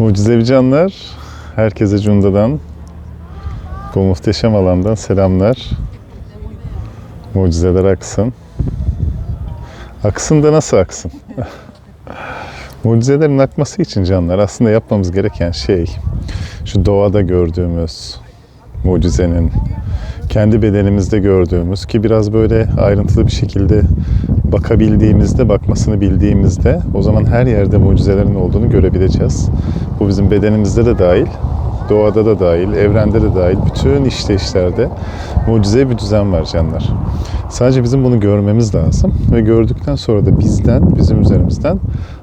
Mucizevi canlar, herkese Cunda'dan, bu muhteşem alandan selamlar. Mucizeler aksın. Aksın da nasıl aksın? Mucizelerin akması için canlar aslında yapmamız gereken şey şu doğada gördüğümüz mucizenin kendi bedenimizde gördüğümüz ki biraz böyle ayrıntılı bir şekilde bakabildiğimizde, bakmasını bildiğimizde o zaman her yerde mucizelerin olduğunu görebileceğiz. Bu bizim bedenimizde de dahil, doğada da dahil, evrende de dahil bütün işleyişlerde mucize bir düzen var canlar. Sadece bizim bunu görmemiz lazım ve gördükten sonra da bizden, bizim üzerimizden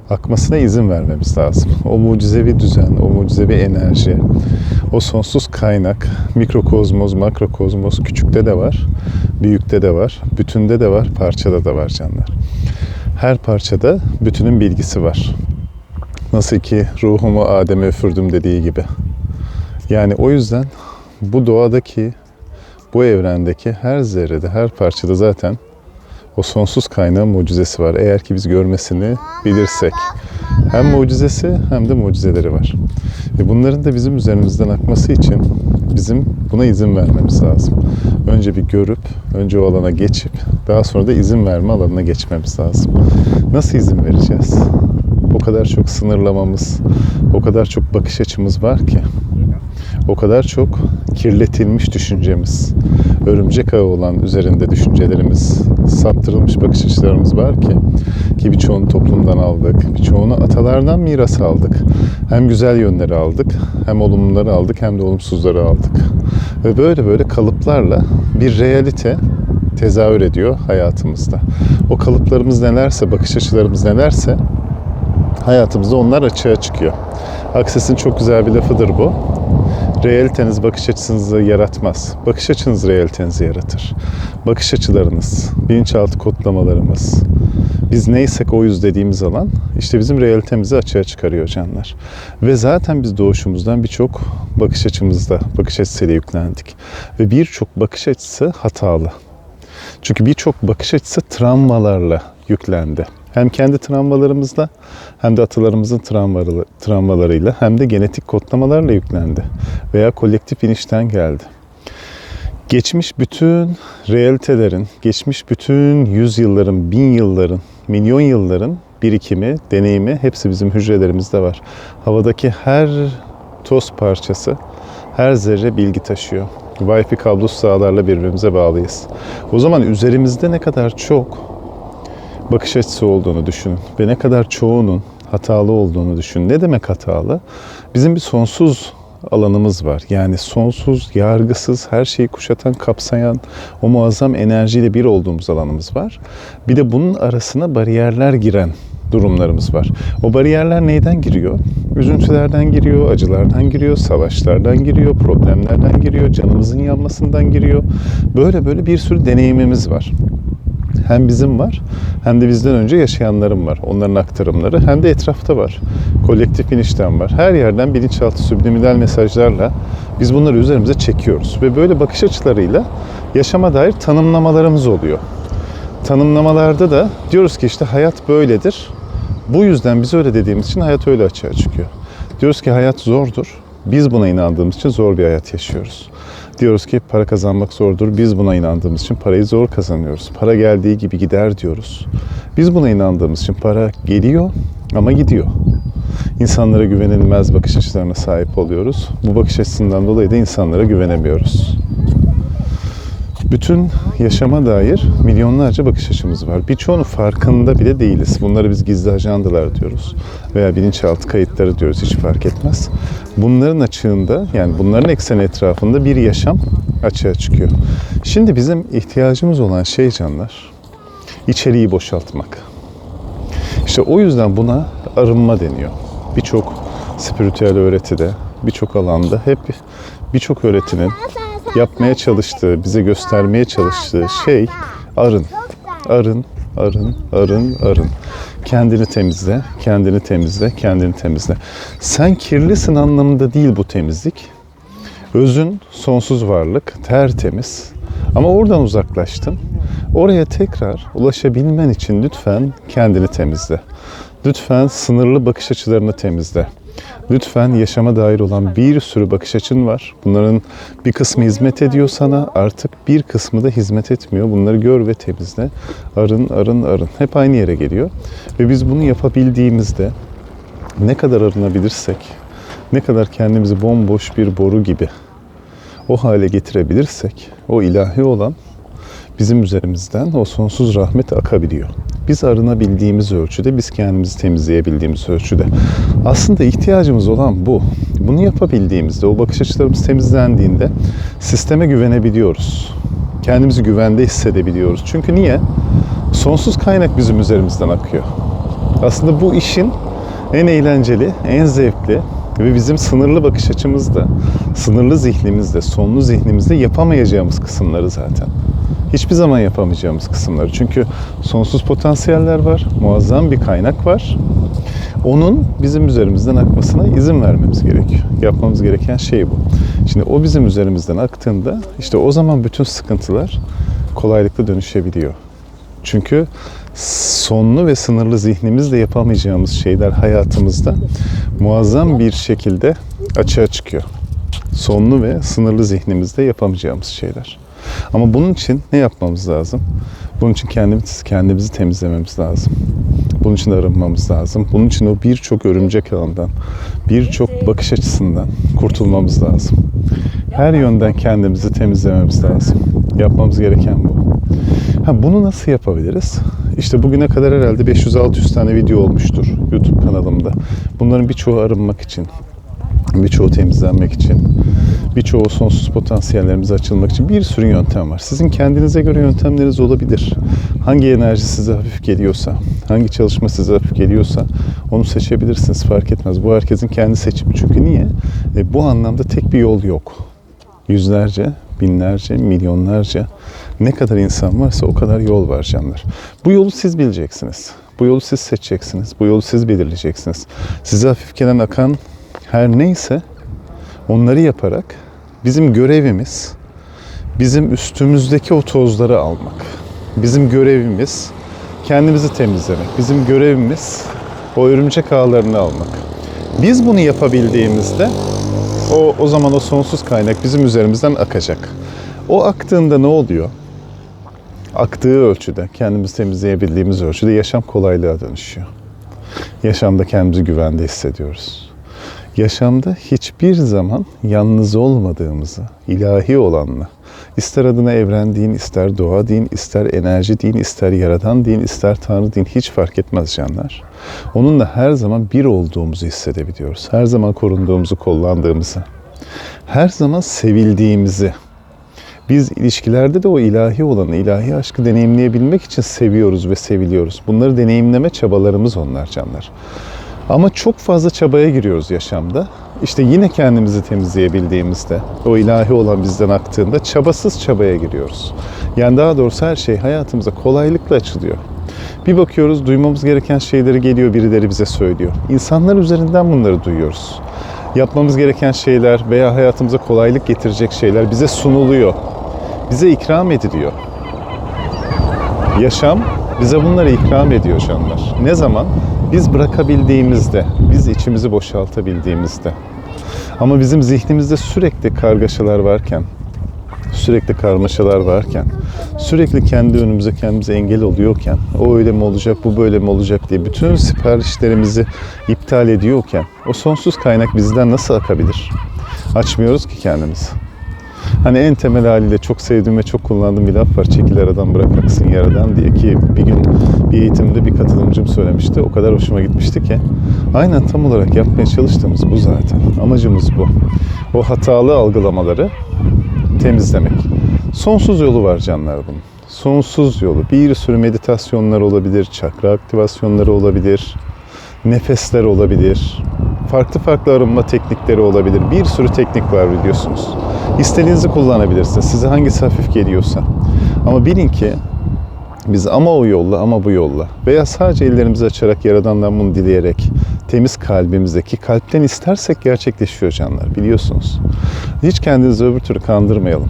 akmasına izin vermemiz lazım. O mucizevi düzen, o mucizevi enerji, o sonsuz kaynak, mikrokozmos, makrokozmos küçükte de var, büyükte de var, bütünde de var, parçada da var canlar. Her parçada bütünün bilgisi var. Nasıl ki ruhumu Adem'e üfürdüm dediği gibi. Yani o yüzden bu doğadaki, bu evrendeki her zerrede, her parçada zaten o sonsuz kaynağın mucizesi var. Eğer ki biz görmesini bilirsek. Hem mucizesi hem de mucizeleri var. Ve bunların da bizim üzerimizden akması için bizim buna izin vermemiz lazım. Önce bir görüp, önce o alana geçip, daha sonra da izin verme alanına geçmemiz lazım. Nasıl izin vereceğiz? O kadar çok sınırlamamız, o kadar çok bakış açımız var ki. O kadar çok kirletilmiş düşüncemiz, örümcek ağı olan üzerinde düşüncelerimiz, saptırılmış bakış açılarımız var ki ki birçoğunu toplumdan aldık, birçoğunu atalardan miras aldık. Hem güzel yönleri aldık, hem olumluları aldık, hem de olumsuzları aldık. Ve böyle böyle kalıplarla bir realite tezahür ediyor hayatımızda. O kalıplarımız nelerse, bakış açılarımız nelerse hayatımızda onlar açığa çıkıyor. Akses'in çok güzel bir lafıdır bu. Realiteniz bakış açınızı yaratmaz. Bakış açınız realitenizi yaratır. Bakış açılarınız, bilinçaltı kodlamalarımız, biz neysek oyuz dediğimiz alan işte bizim realitemizi açığa çıkarıyor canlar. Ve zaten biz doğuşumuzdan birçok bakış açımızda, bakış açısıyla yüklendik. Ve birçok bakış açısı hatalı. Çünkü birçok bakış açısı travmalarla yüklendi. Hem kendi travmalarımızla hem de atalarımızın travmaları, travmalarıyla hem de genetik kodlamalarla yüklendi. Veya kolektif inişten geldi. Geçmiş bütün realitelerin, geçmiş bütün yüzyılların, bin yılların, milyon yılların birikimi, deneyimi hepsi bizim hücrelerimizde var. Havadaki her toz parçası, her zerre bilgi taşıyor. Wi-Fi kablosu sahalarla birbirimize bağlıyız. O zaman üzerimizde ne kadar çok bakış açısı olduğunu düşünün ve ne kadar çoğunun hatalı olduğunu düşünün. Ne demek hatalı? Bizim bir sonsuz alanımız var. Yani sonsuz, yargısız, her şeyi kuşatan, kapsayan o muazzam enerjiyle bir olduğumuz alanımız var. Bir de bunun arasına bariyerler giren durumlarımız var. O bariyerler neyden giriyor? Üzüntülerden giriyor, acılardan giriyor, savaşlardan giriyor, problemlerden giriyor, canımızın yanmasından giriyor. Böyle böyle bir sürü deneyimimiz var hem bizim var hem de bizden önce yaşayanların var. Onların aktarımları hem de etrafta var. Kolektif inişten var. Her yerden bilinçaltı subliminal mesajlarla biz bunları üzerimize çekiyoruz. Ve böyle bakış açılarıyla yaşama dair tanımlamalarımız oluyor. Tanımlamalarda da diyoruz ki işte hayat böyledir. Bu yüzden biz öyle dediğimiz için hayat öyle açığa çıkıyor. Diyoruz ki hayat zordur. Biz buna inandığımız için zor bir hayat yaşıyoruz. Diyoruz ki para kazanmak zordur. Biz buna inandığımız için parayı zor kazanıyoruz. Para geldiği gibi gider diyoruz. Biz buna inandığımız için para geliyor ama gidiyor. İnsanlara güvenilmez bakış açılarına sahip oluyoruz. Bu bakış açısından dolayı da insanlara güvenemiyoruz. Bütün yaşama dair milyonlarca bakış açımız var. Birçoğunu farkında bile değiliz. Bunları biz gizli ajandalar diyoruz. Veya bilinçaltı kayıtları diyoruz. Hiç fark etmez. Bunların açığında yani bunların ekseni etrafında bir yaşam açığa çıkıyor. Şimdi bizim ihtiyacımız olan şey canlar içeriği boşaltmak. İşte o yüzden buna arınma deniyor. Birçok spiritüel öğretide, birçok alanda hep birçok öğretinin yapmaya çalıştığı, bize göstermeye çalıştığı şey arın. Arın, arın, arın, arın. Kendini temizle, kendini temizle, kendini temizle. Sen kirlisin anlamında değil bu temizlik. Özün sonsuz varlık, tertemiz. Ama oradan uzaklaştın. Oraya tekrar ulaşabilmen için lütfen kendini temizle. Lütfen sınırlı bakış açılarını temizle. Lütfen yaşama dair olan bir sürü bakış açın var. Bunların bir kısmı hizmet ediyor sana, artık bir kısmı da hizmet etmiyor. Bunları gör ve temizle. Arın, arın, arın. Hep aynı yere geliyor. Ve biz bunu yapabildiğimizde ne kadar arınabilirsek, ne kadar kendimizi bomboş bir boru gibi o hale getirebilirsek, o ilahi olan bizim üzerimizden o sonsuz rahmet akabiliyor. Biz arınabildiğimiz ölçüde, biz kendimizi temizleyebildiğimiz ölçüde. Aslında ihtiyacımız olan bu. Bunu yapabildiğimizde, o bakış açılarımız temizlendiğinde sisteme güvenebiliyoruz. Kendimizi güvende hissedebiliyoruz. Çünkü niye? Sonsuz kaynak bizim üzerimizden akıyor. Aslında bu işin en eğlenceli, en zevkli ve bizim sınırlı bakış açımızda, sınırlı zihnimizde, sonlu zihnimizde yapamayacağımız kısımları zaten. Hiçbir zaman yapamayacağımız kısımları. Çünkü sonsuz potansiyeller var, muazzam bir kaynak var. Onun bizim üzerimizden akmasına izin vermemiz gerekiyor. Yapmamız gereken şey bu. Şimdi o bizim üzerimizden aktığında işte o zaman bütün sıkıntılar kolaylıkla dönüşebiliyor. Çünkü sonlu ve sınırlı zihnimizle yapamayacağımız şeyler hayatımızda muazzam bir şekilde açığa çıkıyor. Sonlu ve sınırlı zihnimizde yapamayacağımız şeyler. Ama bunun için ne yapmamız lazım? Bunun için kendimiz kendimizi temizlememiz lazım. Bunun için arınmamız lazım. Bunun için o birçok örümcek ağından, birçok bakış açısından kurtulmamız lazım. Her yönden kendimizi temizlememiz lazım. Yapmamız gereken bu. Ha, bunu nasıl yapabiliriz? İşte bugüne kadar herhalde 500-600 tane video olmuştur YouTube kanalımda. Bunların birçoğu arınmak için, birçoğu temizlenmek için, birçoğu sonsuz potansiyellerimize açılmak için bir sürü yöntem var. Sizin kendinize göre yöntemleriniz olabilir. Hangi enerji size hafif geliyorsa, hangi çalışma size hafif geliyorsa onu seçebilirsiniz. Fark etmez. Bu herkesin kendi seçimi. Çünkü niye? E, bu anlamda tek bir yol yok. Yüzlerce, binlerce, milyonlarca ne kadar insan varsa o kadar yol var canlar. Bu yolu siz bileceksiniz. Bu yolu siz seçeceksiniz. Bu yolu siz belirleyeceksiniz. Size hafif gelen akan her neyse onları yaparak bizim görevimiz bizim üstümüzdeki o tozları almak. Bizim görevimiz kendimizi temizlemek. Bizim görevimiz o örümcek ağlarını almak. Biz bunu yapabildiğimizde o, o zaman o sonsuz kaynak bizim üzerimizden akacak. O aktığında ne oluyor? Aktığı ölçüde, kendimizi temizleyebildiğimiz ölçüde yaşam kolaylığa dönüşüyor. Yaşamda kendimizi güvende hissediyoruz. Yaşamda hiçbir zaman yalnız olmadığımızı, ilahi olanla, ister adına evren deyin, ister doğa deyin, ister enerji deyin, ister yaradan deyin, ister tanrı deyin hiç fark etmez canlar. Onunla her zaman bir olduğumuzu hissedebiliyoruz. Her zaman korunduğumuzu, kollandığımızı. Her zaman sevildiğimizi. Biz ilişkilerde de o ilahi olanı, ilahi aşkı deneyimleyebilmek için seviyoruz ve seviliyoruz. Bunları deneyimleme çabalarımız onlar canlar. Ama çok fazla çabaya giriyoruz yaşamda. İşte yine kendimizi temizleyebildiğimizde, o ilahi olan bizden aktığında çabasız çabaya giriyoruz. Yani daha doğrusu her şey hayatımıza kolaylıkla açılıyor. Bir bakıyoruz duymamız gereken şeyleri geliyor birileri bize söylüyor. İnsanlar üzerinden bunları duyuyoruz. Yapmamız gereken şeyler veya hayatımıza kolaylık getirecek şeyler bize sunuluyor. Bize ikram ediliyor. Yaşam bize bunları ikram ediyor canlar. Ne zaman? Biz bırakabildiğimizde, biz içimizi boşaltabildiğimizde. Ama bizim zihnimizde sürekli kargaşalar varken, sürekli karmaşalar varken, sürekli kendi önümüze kendimize engel oluyorken, o öyle mi olacak, bu böyle mi olacak diye bütün siparişlerimizi iptal ediyorken, o sonsuz kaynak bizden nasıl akabilir? Açmıyoruz ki kendimizi. Hani en temel haliyle çok sevdiğim ve çok kullandığım bir laf var. Çekil aradan bırak aksın yaradan diye ki bir gün bir eğitimde bir katılımcım söylemişti. O kadar hoşuma gitmişti ki. Aynen tam olarak yapmaya çalıştığımız bu zaten. Amacımız bu. O hatalı algılamaları temizlemek. Sonsuz yolu var canlar bunun. Sonsuz yolu. Bir sürü meditasyonlar olabilir, çakra aktivasyonları olabilir, nefesler olabilir, farklı farklı arınma teknikleri olabilir. Bir sürü teknik var biliyorsunuz. İstediğinizi kullanabilirsiniz. Size hangisi hafif geliyorsa. Ama bilin ki biz ama o yolla ama bu yolla veya sadece ellerimizi açarak Yaradan'dan bunu dileyerek temiz kalbimizdeki kalpten istersek gerçekleşiyor canlar biliyorsunuz. Hiç kendinizi öbür türlü kandırmayalım.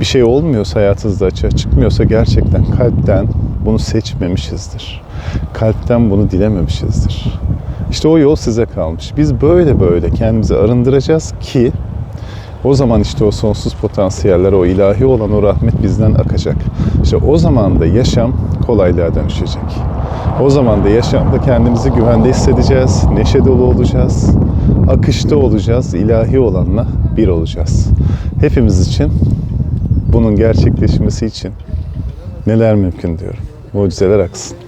Bir şey olmuyorsa hayatınızda açığa çıkmıyorsa gerçekten kalpten bunu seçmemişizdir. Kalpten bunu dilememişizdir. İşte o yol size kalmış. Biz böyle böyle kendimizi arındıracağız ki o zaman işte o sonsuz potansiyeller, o ilahi olan o rahmet bizden akacak. İşte o zaman da yaşam kolaylığa dönüşecek. O zaman da yaşamda kendimizi güvende hissedeceğiz, neşe dolu olacağız, akışta olacağız, ilahi olanla bir olacağız. Hepimiz için bunun gerçekleşmesi için neler mümkün diyorum. Mucizeler aksın.